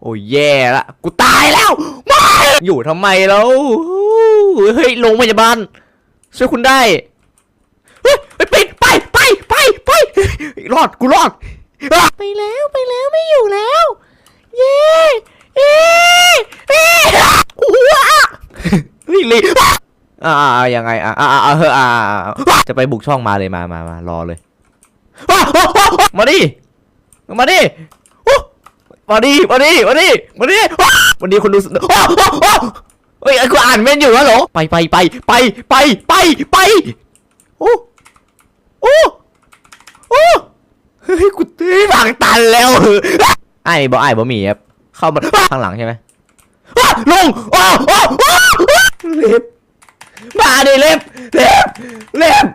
โอ้ยแย่ละกูตายแล้วไม่อยู่ทำไมแล้วเฮ้ยโรงพยาบาลช่วยคุณได้เฮ้ยเฮ้ยปิดไปไปไปไปรอดกูรอดอะไปแล้วไปแล้วไม่อยู่แล้ว เย้เย้เย้ว้าเฮ้ยลีอ่าอ่าอ่ายังไงอ่าอ่าอ่าเฮ้ยอ่าอ่าอ่าจะไปบุกช่องมาเลยมามามารอเลยอะอะอะอะมาดิ มาดิมาดิมาดิมาดิมาดิอะวันนี้คนดูสอะอะอะเฮ้ยไอ้กูอ่านเมนอยู่แล้วเหรอไปไปไปไปไปไปไปโอ้โอ้โอ้เฮ้ยกูตีฝังตันแล้วไอ้บ่ไอ้บ่มีครับเข้ามาข้างหลังใช่ไหมลงอ้าวอ้าวอ้าวอ้เล็บมาดิเล็บเล็บเล็บ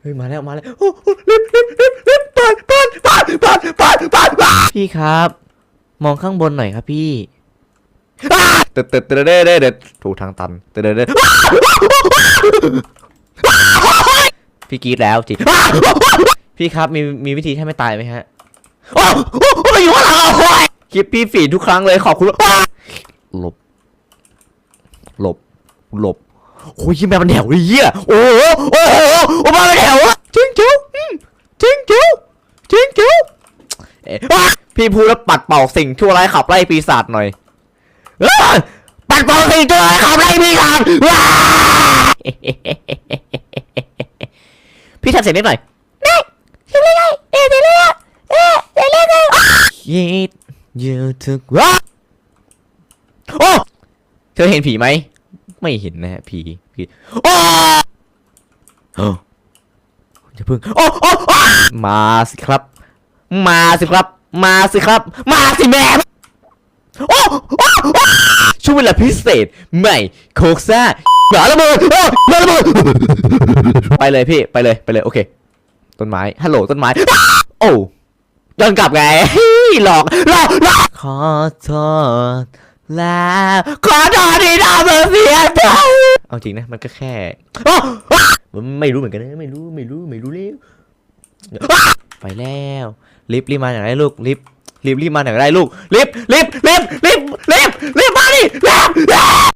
เฮ้ยมาแล้วมาแล้วโอ้เล็บเล็บเล็บเล็บปาดปาดปาดปาดปาดปาดปาดพี่ครับ มองข้างบนหน่อยครับพี่ตึ๊ดตึ๊ดตึ๊ดเด้เด้เด้ถูกทางตันตึ๊ดเด้เด้พี่กรีดแล้วจิพี่ครับมีมีวิธีให้ไม่ตายไหมฮะโอ้โอ้โอ้อยู่ข้างหลังเอาไว้คลิปพี่ฝีดทุกครั้งเลยขอบคุณหลบ หลบ หลบโอ้ยยิ้มแบบมันแถวเลยเหี้ยโอ้โหโอ้โหโอ้มาเป็นแถวอะจิงจิ้วอืมจิงจิ้วจิงจิ้วเอ๊ะอะ พี่พูดแล้วปัดเป่าสิ่งชั่วร้ายขับไล่ปีศาจหน่อยปัดเป่าสิ่งชั่วร้ายขับไล่ปีศาจพี่ทำเสียงนิดหน่อยได้ทำเลยไงเอ๊ะเดี๋ยวเลยอะเอ๊ะเดี๋ยวเลยไงยิดอยู่ทุกวันโอ้เธอเห็นผีไหมไม่เห็นนะฮะผีผีโอ้โอ้จะพึ่งโอ้โอ้มาสิครับ มาสิครับ มาสิครับ มาสิแม่โอ้โอ้โอ้ช่วงเวลาพิเศษ ใหม่ โคกซ่าหมาละเมอโอ้หมาละเมอไปเลยพี่ ไปเลยไปเลย โอเค ต้นไม้ ฮัลโหลต้นไม้ โอ้ย้อนกลับไงหลอกหลอกหลอกขอโทษแล้วขอโทษที่ทำให้เสียใจเอาจริงนะมันก็แค่ ไม่รู้เหมือนกันนะ ไม่รู้ไม่รู้ไม่รู้แล้ว ไปแล้วรีบรีบมาอย่างไรลูกรีบรีบรีบมาอย่างไรลูกรีบรีบรีบรีบรีบรีบมาดิรีบรีบ